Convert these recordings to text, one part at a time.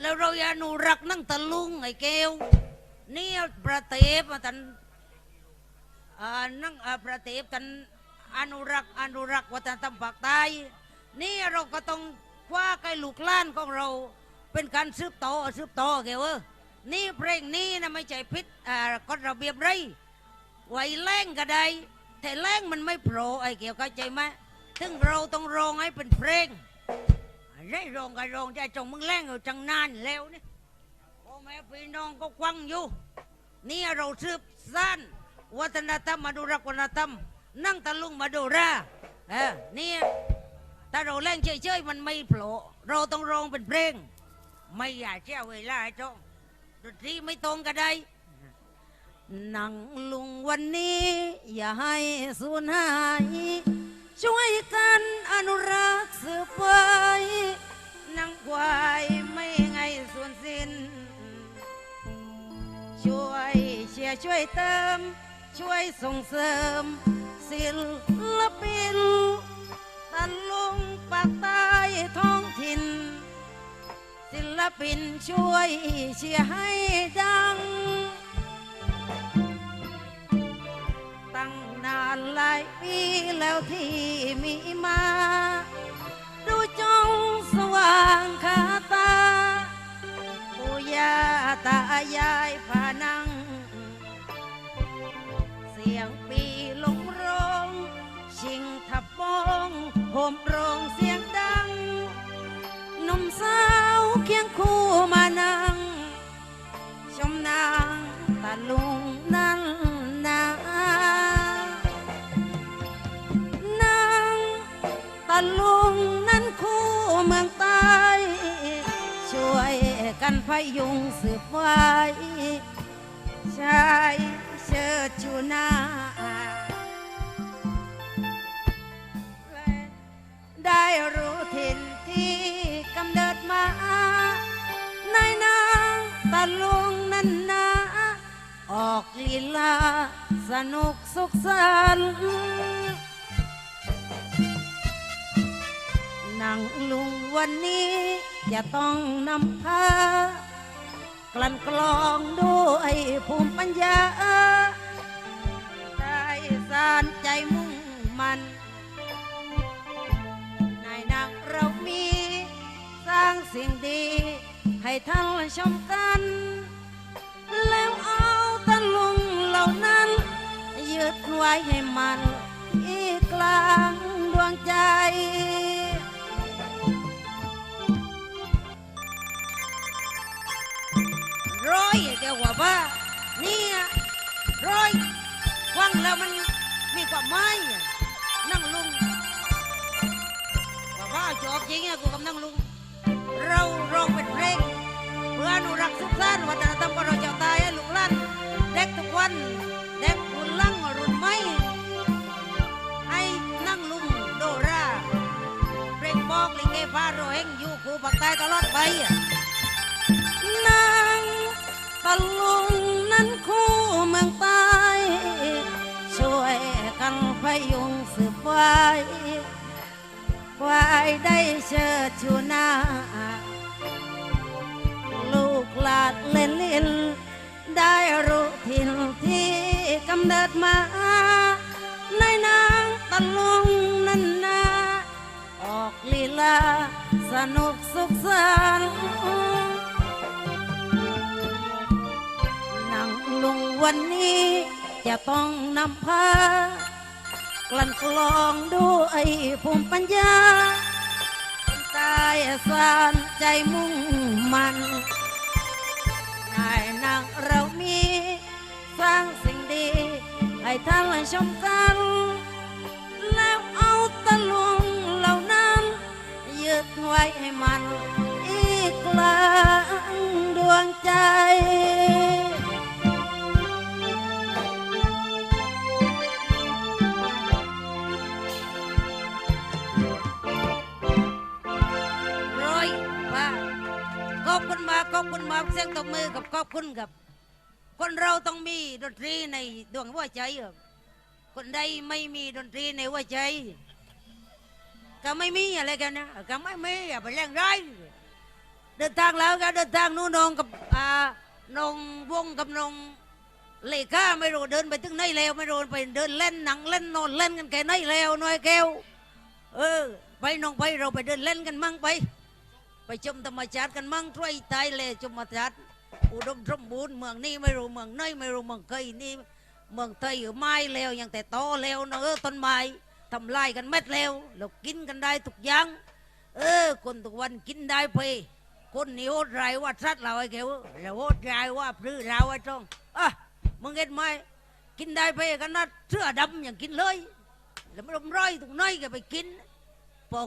แล้วเราอย่าอนุรักนั่งตะลุงไอ้เกลนี่ประเทศมาทันอ่านั่งประเทศทันอนุรักษ์อนุรักษ์วัฒนธรรมภาคใต้นี่เราก็ต้องคว้าไก่ลูกล้านของเรา เป็นการสืบต่อสืบต่อเกลเออนี่เพลงนี้นะไม่ใช่พิษอ่ากฎระเบียบไรไหวแรงก็ได้แต่แรงมันไม่โปรไอ้เกี่ยวเข้าใจไหมถึงเราต้องร้องให้เป็นเพลง ไรโรงกับโรงจะจงมึงแรงอยู่จังนานแล้วนี่พ่อแม่พี่น้องก็ควังอยู่ นี่เราสืบสานวัฒนธรรมมาดูรักวัฒนธรรม นั่งตะลุงมาดูราเออนี่ถ้าเราแรงเฉยๆมันไม่โผล่เราต้องร้องเป็นเพลง ไม่อยากเจ้าเวลาจ้องดนตรีไม่ตรงกันได้นั่งลุงวันนี้ อย่าให้สูญหาย ช่วยกันอนุรักษ์สืบไว้นังควายไม่ไงสูญสิ้น ช่วยเชียร์ช่วยเติม ช่วยส่งเสริม ศิลปินตะลุงปากใต้ท้องถิ่น ศิลปินช่วยเชียร์ให้ดัง แล้วที่มีมา ดูจงสว่างขาตาปู่ย่าตายายพานั่ง เสียงปีลงโรงชิงทับปองโหมโรงเสียงดังนมสาวเคียงคู่มานั่ง ชมนางตาลุง กันพยุงสืบไว้ชายเชิดชูหน้าได้รู้ถิ่นที่กำเนิดมา ในนางตะลุงนั้นนาออกลีลาสนุกสุขสันต์นางลุงวันนี้ จะต้องนำพากลั่นกลองด้วยภูมิปัญญา ได้สารใจมุ่งมันนายนางเรามีสร้างสิ่งดี ให้ท่านชมกัน แล้วเอาตะลุงเหล่านั้น ยึดไว้ให้มัน อีกกลางดวงใจ ร้อยแกว่าบ้าเนี่ยร้อยฟังแล้วมันมีความหมายนั่งลุงว่าบ้าจอบจริงอะกูกับนั่งลุง เราร้องเป็นเพลงเพื่ออนุรักษ์สุขสันต์วัฒนธรรมของเราเจ้าตายายได้เชิดชูหน้า ลูกหลานเล่นลินได้รู้ถิ่นที่กำเนิดมาในนางตะลุงนันนา ออกลีลาสนุกสุขสันต์นางลุงวันนี้จะต้องนำพา ลั่นกลองด้วยภูมิปัญญาเป็นตายสานใจมุ่งมันนายนางเรามีสร้างสิ่งดี ให้ท่านชมกัน แล้วเอาตะลุงเหล่านั้นยึดไว้ให้มัน อีกกลางดวงใจ อบคุณมากเสียงตบมือกับขอบคุณกับ คนเราต้องมีดนตรีในดวงหัวใจครับคนใดไม่มีดนตรีในหัวใจ ก็ไม่มีอะไรกันนะก็ไม่มีอย่าไปแรงไร้เดินทางแล้วก็เดินทางนู้นนองกับอ่านองวงกับนองเลขาไม่รู้เดินไปถึงไหนแล้วไม่รู้ไปเดินเล่นหนังเล่นนอนเล่นกันแค่ไหนแล้วหน่อยแก้วเออไปน้องไปเราไปเดินเล่นกันมั่งไป ไปชมธรรมชาติกันมั่งช่วยตายเลยชมธรรมชาติอุดมสมบูรณ์เมืองนี้ไม่รู้เมืองไหนไม่รู้เมืองเคยนี่เมืองไทยอยู่ไม้แล้วยังแต่โตแล้วเนอะเออต้นไม้ทำลายกันเม็ดแล้วเรากินกันได้ทุกอย่างเออ คนทุกวันกินได้ไปคนนี่โหดรว่าสัตว์เราไอ้เกวเราโหดรายว่าพลื้เราไอ้จ้องอะมึงเห็นไหมกินได้ไปกันนะเสื้อดำอย่างกินเลยแล้วม่ต้องร้อยตรงไหนก็ไปกินพอ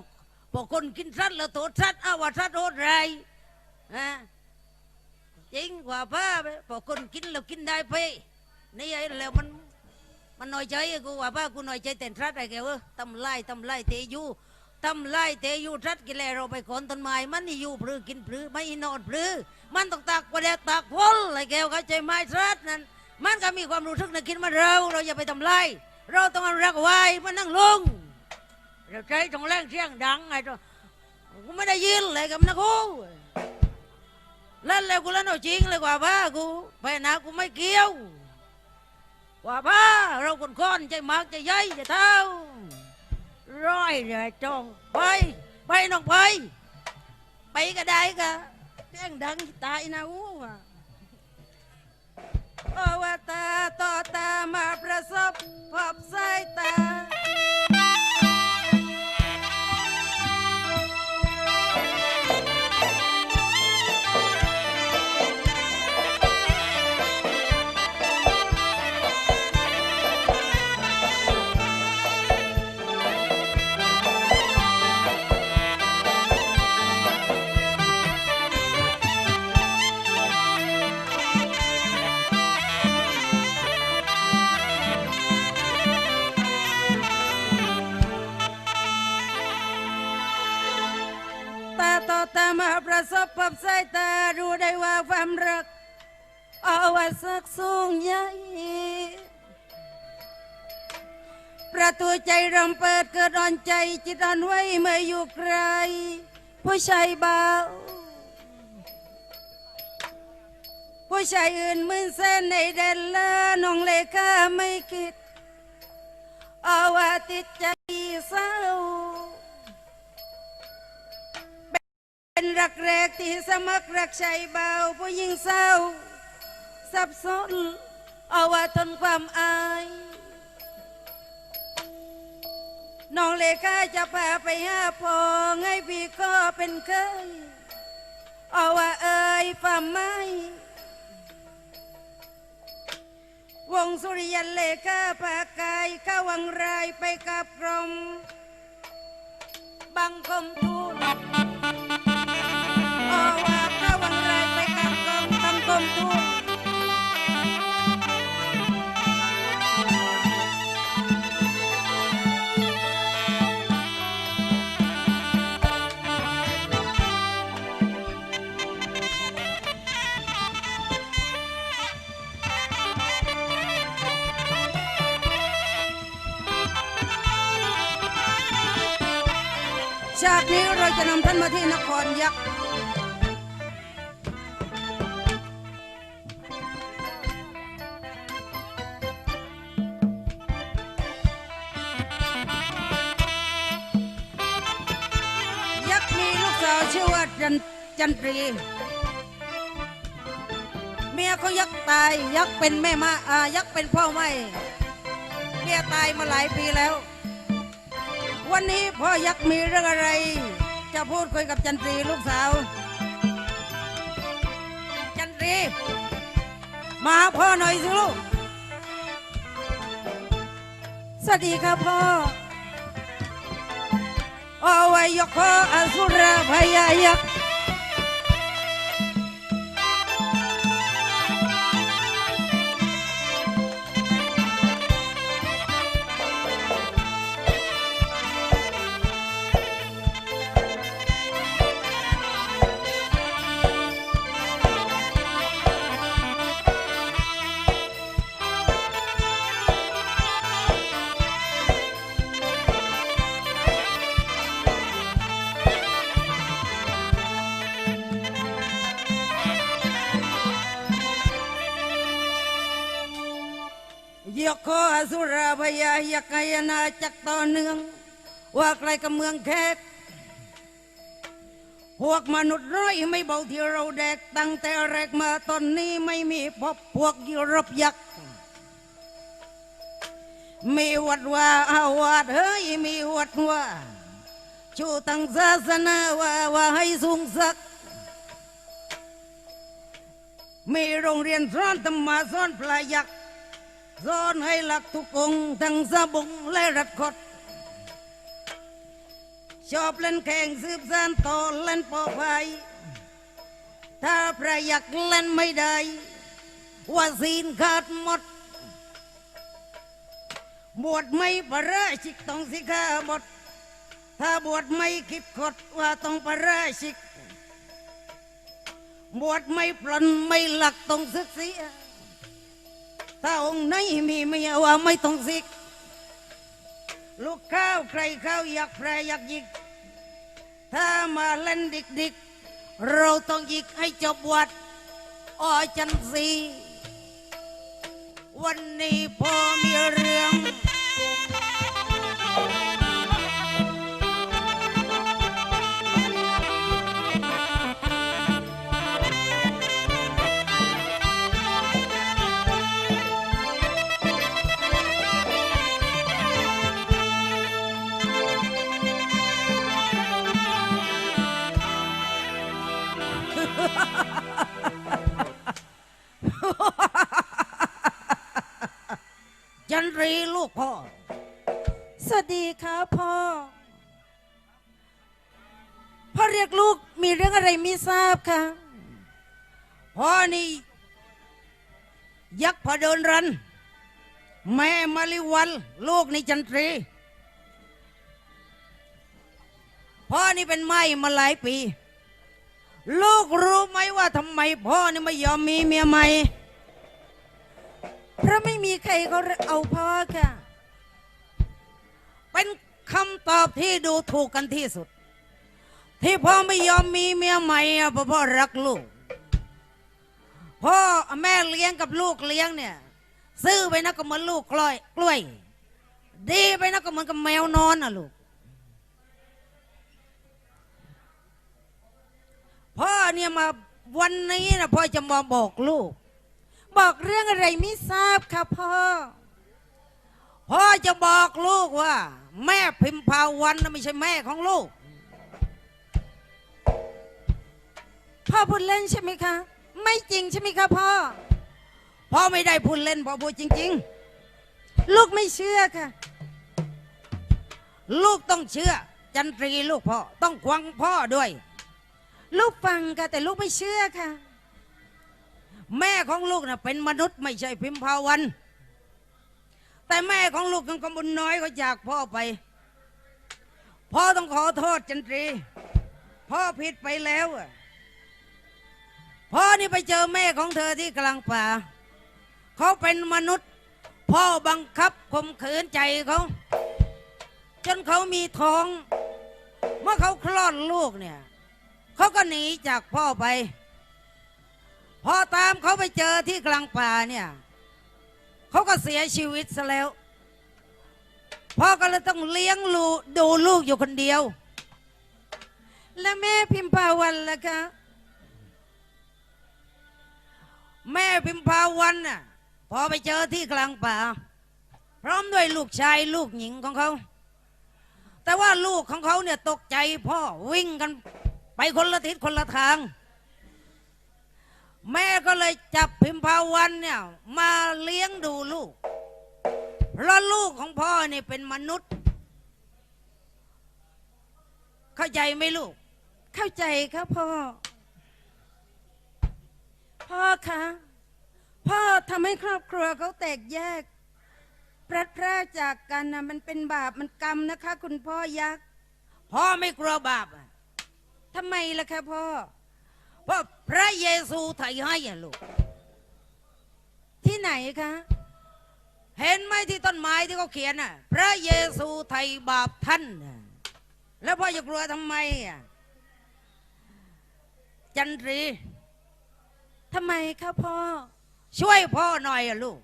พอคนกินสัตว์แล้วโทษสัตว์เอาว่าสัตว์โหดรายฮะจริงกว่าป้าไปพอคนกินแล้วกินได้ไปนี่ไอ้แล้วมันมันน้อยใจกูว่าป้ากูน้อยใจแต่สัตว์ไอ้เกวตำไล่ตำไล่เตยูทำไรเตยูทัดกิเลเราไปขนต้นไม้มันนี่อยู่พลือกินพลือไม่นอนพลือมันต้องตากกว่าแดดตากฝนอะไรแก้วเข้าใจไหมทัดนั้นมันก็มีความรู้สึกในคิดมาเราเราอย่าไปทำลายเราต้องรักไว้มันนั่งลง เราใจต้องแรงเสียงดังไงตัวกูไม่ได้ยินเลยกับนะกูเล่นเลยกูเล่นเอาจริงเลยกว่าบ้ากูไปนะกูไม่เกี่ยว กว่าบ้าเราคนคนใจมากใจใหญ่ใจเท่าร้อยเลยจงไปไปน้องไปไปก็ได้ก็เสียงดังตายนะอู้โอวาตาต่อตามาประสบพบสายตา ว่าความรักเอาไว้สักสูงใหญ่ประตูใจริ่มเปิดเกิดอ่อนใจ จิตอ่อนไหวเมื่ออยู่ไกล ผู้ชายเบาผู้ชายอื่นมื่นแสนในแดนละน้องเลขาไม่คิด เอาว่าติดใจเศร้า เป็นรักแรกที่สมัครรักชายเบาผู้หญิงเศร้าสับสนเอาว่าทนความอายน้องเลขาจะพาไปหาพ่อไงพี่ก็เป็นเคยเอาว่าเอ่ยฝ่าไม้วงสุริยันเลขาพากายเข้าวังรายไปกับกรมบังคมทูล โอวาพระวังไรไปกับกองบังคมทูลฉากนี้เราจะนำท่านมาที่นครยักษ์ จันจันตรี เมียเขายักตายยักเป็นแม่มาอ่ายักเป็นพ่อไม่เมียตายมาหลายปีแล้ว วันนี้พ่อยักมีเรื่องอะไร จะพูดคุยกับจันทรีลูกสาว จันทรี มาพ่อหน่อยสิลูกสวัสดีครับพ่อเอาไว้ยกพ่ออสุรพยายักษ ยกคออสุราพยายักไกยนาจักต่อเนื่อง ว่าใครกับเมืองแขกพวกมนุษย์ร้อยไม่เบาที่เราแดกตั้งแต่แรกมาตอนนี้ไม่มีพบพวกยุโรปยักษ์มีวัดว่าอาวาดเฮ้ยมีวัดว่าชูตั้งศาสนาว่าว่าให้สูงสัก มีโรงเรียนสอนธรรมะสอนพลายักษ์ สอนให้หลักทุกองทั้งสะบุงและรัดคดชอบเล่นแข่งสืบสานต่อเล่นปอภัยถ้าพระยักเล่นไม่ได้ว่าศีลขาดหมด บวชไม่ประราชิกต้องสิกขาบทถ้าบวชไม่คิดขดว่าต้องประราชิก บวชไม่ปลนไม่หลักต้องศึกเสีย ถ้าองค์ไหนมีเมียว่าไม่ต้องสิก ลูกข้าวใครข้าวอยากแพรอยากหยิก ถ้ามาเล่นดิกดิกเราต้องหยิกให้จบวัดอ้อจันสีวันนี้พอมีเรื่อง จันรีลูกพ่อ สวัสดีครับพ่อ พ่อเรียกลูกมีเรื่องอะไรไม่ทราบค่ะพ่อนี่ ยักษ์พอเดินรัน แม่มาลิวัน ลูกนี่จันทรี พ่อนี่เป็นไม้มาหลายปี ลูกรู้ไหมว่าทำไมพ่อนี่ไม่ยอมมีเมียใหม่ เพราะไม่มีใครเขาเอาพ่อค่ะ เป็นคำตอบที่ดูถูกกันที่สุด ที่พ่อไม่ยอมมีเมียใหม่เพราะพ่อรักลูก พ่อแม่เลี้ยงกับลูกเลี้ยงเนี่ย ซื้อไปนะก็เหมือนลูกกล้อยกล้วย ดีไปนะก็เหมือนกับแมวนอนอะลูกพ่อเนี่ยมาวันนี้นะพ่อจะมาบอกลูก บอกเรื่องอะไรไม่ทราบค่ะพ่อ พ่อจะบอกลูกว่า แม่พิมพาวันนะไม่ใช่แม่ของลูก พ่อพูดเล่นใช่ไหมคะ ไม่จริงใช่ไหมคะพ่อ พ่อไม่ได้พูดเล่นพ่อพูดจริงลูกไม่เชื่อค่ะ ลูกต้องเชื่อ จันทรีลูกพ่อต้องควังพ่อด้วย ลูกฟังค่ะแต่ลูกไม่เชื่อค่ะ แม่ของลูกน่ะเป็นมนุษย์ไม่ใช่พิมพาวัน แต่แม่ของลูกยังกำบุญน้อยก็จากพ่อไป พ่อต้องขอโทษจันทรี พ่อผิดไปแล้วพ่อนี่ไปเจอแม่ของเธอที่กลางป่า เขาเป็นมนุษย์ พ่อบังคับข่มขืนใจเขาจนเขามีท้อง เมื่อเขาคลอดลูกเนี่ย เขาก็หนีจากพ่อไป พอตามเขาไปเจอที่กลางป่าเนี่ยเขาก็เสียชีวิตซะแล้วพ่อก็เลยต้องเลี้ยงลูกดูลูกอยู่คนเดียว และแม่พิมพาวันล่ะคะแม่พิมพาวันน่ะพอไปเจอที่กลางป่า พร้อมด้วยลูกชายลูกหญิงของเขา แต่ว่าลูกของเขาเนี่ยตกใจพ่อวิ่งกันไปคนละทิศคนละทาง แม่ก็เลยจับพิมพาวันเนี่ยมาเลี้ยงดูลูก เพราะลูกของพ่อเนี่ยเป็นมนุษย์ เข้าใจไหมลูก เข้าใจครับพ่อ พ่อคะพ่อทำให้ครอบครัวเขาแตกแยกพลัดพรากจากกันนะมันเป็นบาปมันกรรมนะคะ คุณพ่อยักษ์พ่อไม่กลัวบาปอะทำไมล่ะคะพ่อเพราะ พระเยซูไถ่ให้อะลูก ที่ไหนคะ เห็นไหมที่ต้นไม้ที่เขาเขียนน่ะ พระเยซูไถ่บาปท่าน แล้วพ่อจะกลัวทำไมอะ จันทรีทำไมคะพ่อ ช่วยพ่อหน่อยอะลูก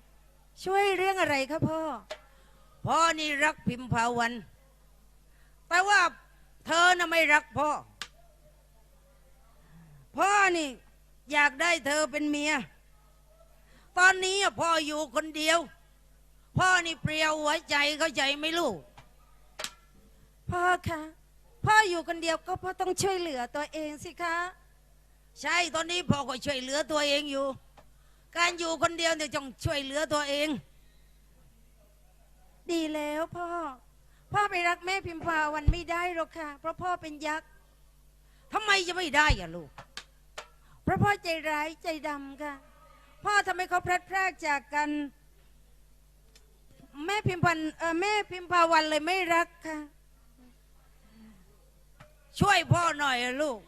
ช่วยเรื่องอะไรคะพ่อ พ่อนี่รักพิมพาวัน แต่ว่าเธอน่ะไม่รักพ่อ พ่อนี่ อยากได้เธอเป็นเมีย ตอนนี้อะพ่ออยู่คนเดียว พ่อนี่เปรียวหัวใจเข้าใจไหมลูก พ่อคะพ่ออยู่คนเดียวก็พ่อต้องช่วยเหลือตัวเองสิคะ ใช่ตอนนี้พ่อก็ช่วยเหลือตัวเองอยู่ การอยู่คนเดียวเนี่ยต้องช่วยเหลือตัวเอง ดีแล้วพ่อ พ่อไปรักแม่พิมพาวันไม่ได้หรอกค่ะ เพราะพ่อเป็นยักษ์ทำไมจะไม่ได้อะลูกเพระพ่อใจร้ายใจดำค่ะ พ่อทำให้เขาพลัดพรากจากกัน แม่พิมพันธ์เออแม่พิมพาวันเลยไม่รักค่ะ ช่วยพ่อหน่อยลูก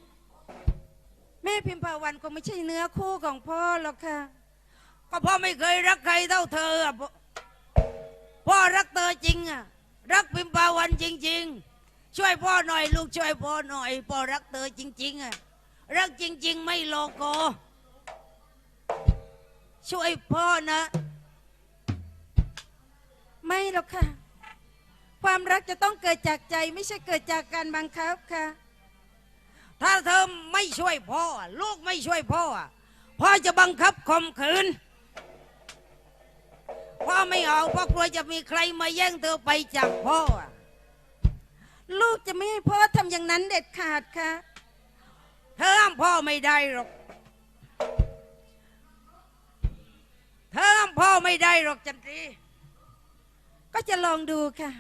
แม่พิมพาวันคงไม่ใช่เนื้อคู่ของพ่อหรอกค่ะ ก็พ่อไม่เคยรักใครเท่าเธออะพ่อพ่อรักเธอจริงอะรักพิมพาวันจริง ๆ ช่วยพ่อหน่อย ลูกช่วยพ่อหน่อย พ่อรักเธอจริง ๆอะ รักจริง ๆ ไม่โลโก ช่วยพ่อนะ ไม่หรอกค่ะ ความรักจะต้องเกิดจากใจไม่ใช่เกิดจากการบังคับค่ะ ถ้าเธอไม่ช่วยพ่ออะลูกไม่ช่วยพ่ออะพ่อจะบังคับข่มขืน พ่อไม่เอาเพราะกลัวจะมีใครมาแย่งเธอไปจากพ่ออะลูกจะไม่ให้พ่อทำอย่างนั้นเด็ดขาดค่ะ เธอห้ามพ่อไม่ได้หรอก เธอห้ามพ่อไม่ได้หรอกจันทรีก็จะลองดูค่ะ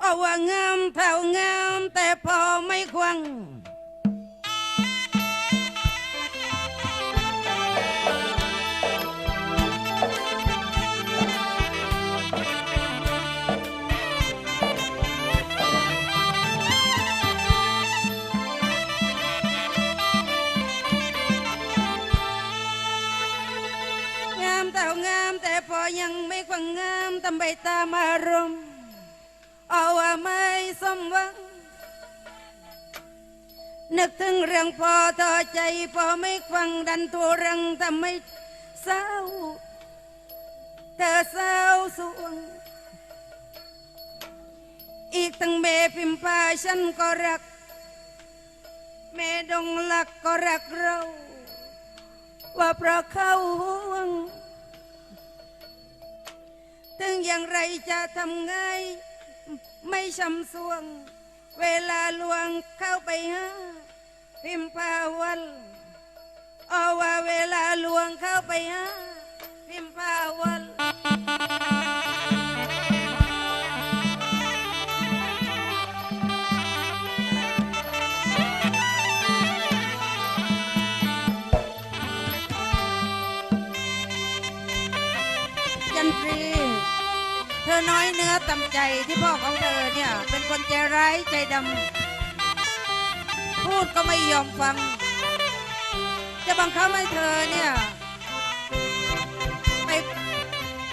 เอาว่างามเท่างามแต่พอไม่ควัง ทำใบตามอารมณ์เอาว่าไม่สมหวัง นึกถึงเรื่องพอต่อใจพอไม่ควังดันตัวรังทำให้เศร้า เธอเศร้าสวง อีกทั้งเมพิมพาฉันก็รักแม่ดงหลักก็รักเรา ว่าเพราะเขาห่วง ถึงอย่างไรจะทำไงไม่ช้ำสวง เวลาลวงเข้าไปหาพิมพาวันเอาว่าเวลาลวงเข้าไปหาพิมพาวัน ตำใจที่พ่อของเธอเนี่ย เป็นคนใจร้ายใจดำพูดก็ไม่ยอมฟัง จะบังคับให้เธอเนี่ย ไป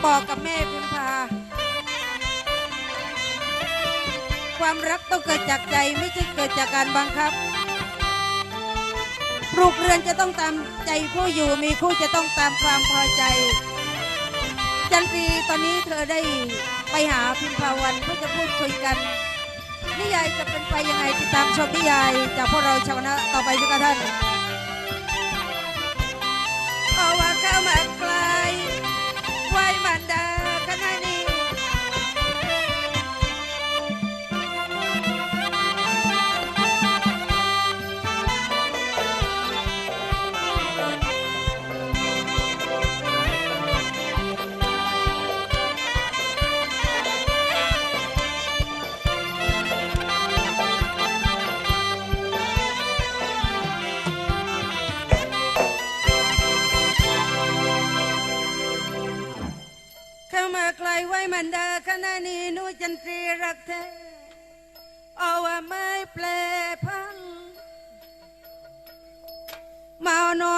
บอกกับแม่พิมพา ความรักต้องเกิดจากใจไม่ใช่เกิดจากการบังคับปลูกเรือนจะต้องตามใจผู้อยู่มีคู่จะต้องตามความพอใจ จันทรีตอนนี้เธอได้ ไปหาพิมพาวันเพื่อจะพูดคุยกัน นิยายจะเป็นไปยังไงติดตามชมนิยาย จากพวกเราชาวนะต่อไปสิคะท่าน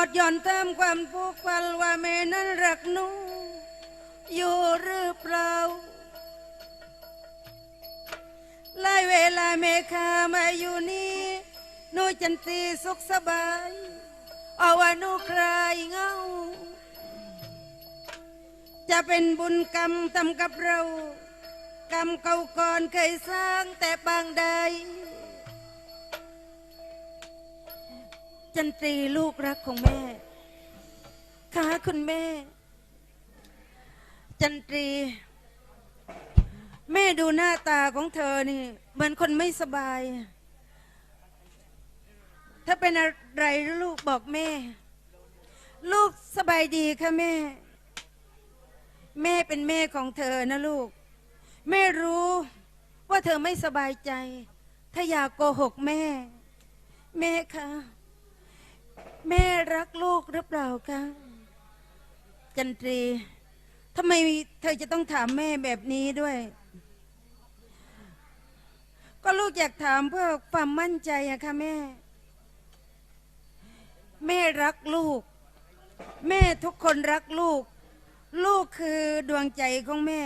มาเอาโนดย่อนเติมความผูกพันว่าแม่นั้นรักหนูอยู่หรือเปล่าไล่เวลาเมฆามาอยู่นี่หนูจันทรีสุขสบายเอาว่าหนูคลายเงา จะเป็นบุญกรรมทำกับเรา กรรมเก่าก่อนเคยสร้างแต่บางใด จันตรีลูกรักของแม่ ค่ะคุณแม่ จันตรี แม่ดูหน้าตาของเธอนี่ เหมือนคนไม่สบาย ถ้าเป็นอะไรลูกบอกแม่ ลูกสบายดีค่ะแม่ แม่เป็นแม่ของเธอนะลูก แม่รู้ว่าเธอไม่สบายใจ ถ้าอยากโกหกแม่ แม่คะ แม่รักลูกหรือเปล่าคะจันทรีทำไมเธอจะต้องถามแม่แบบนี้ด้วย ก็ลูกอยากถามเพื่อความมั่นใจอะค่ะแม่ แม่รักลูก แม่ทุกคนรักลูก ลูกคือดวงใจของแม่